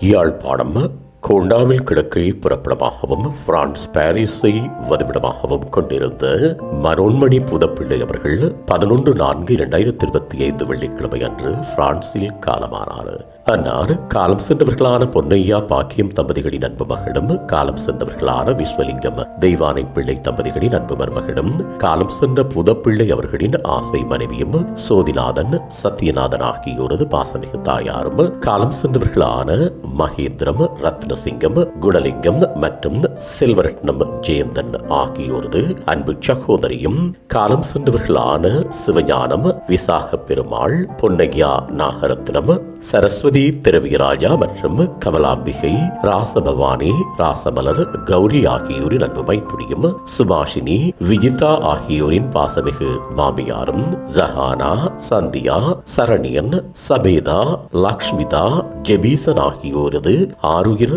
யாழ்ப்பாணம் கோண்டாவில் கிழக்கை புறப்படமாகவும் பிரான்ஸ் பாரிஸை வதிவிடமாகவும் கொண்டிருந்த மரோன்மணி புதப்பிள்ளை அவர்கள் பதினொன்று நான்கு இரண்டாயிரத்தி இருபத்தி ஐந்து வெள்ளிக்கிழமை அன்று பிரான்சில் காலமானார். அன்னார் காலம் சென்றவர்களான பொன்னையா பாக்கியம் தம்பதிகளின் அன்பு மகளும் காலம் சென்றவர்களான விஸ்வலிங்கம் தெய்வானை பிள்ளை தம்பதிகளின் அன்பு மருமகளும் காலம் சென்ற புதப்பிள்ளை அவர்களின் ஆசை மனைவியும் சோதிநாதன் சத்யநாதன் ஆகியோரது பாசமிகு தாயாரும் காலம் சென்றவர்களான மகேந்திரம் சிங்கம் குணலிங்கம் மற்றும் செல்வரட்னம் ஜெயந்தன் ஆகியோரது அன்பு சகோதரியும் காலம் சென்றவர்களான சிவஞானம் விசாக பெருமாள் பொன்னையா நாகரத்னம் சரஸ்வதி திரவியராஜா மற்றும் கமலாம்பிகை ராசபவானி ராசமலர் கௌரி ஆகியோரின் அன்பு மைத்துடியும் சுபாஷினி விஜிதா ஆகியோரின் பாசமிகு மாமியாரும் ஜஹானா சந்தியா சரணியன் சபேதா லக்ஷ்மிதா ஜெபீசன் ஆகியோரது ஆருயிர்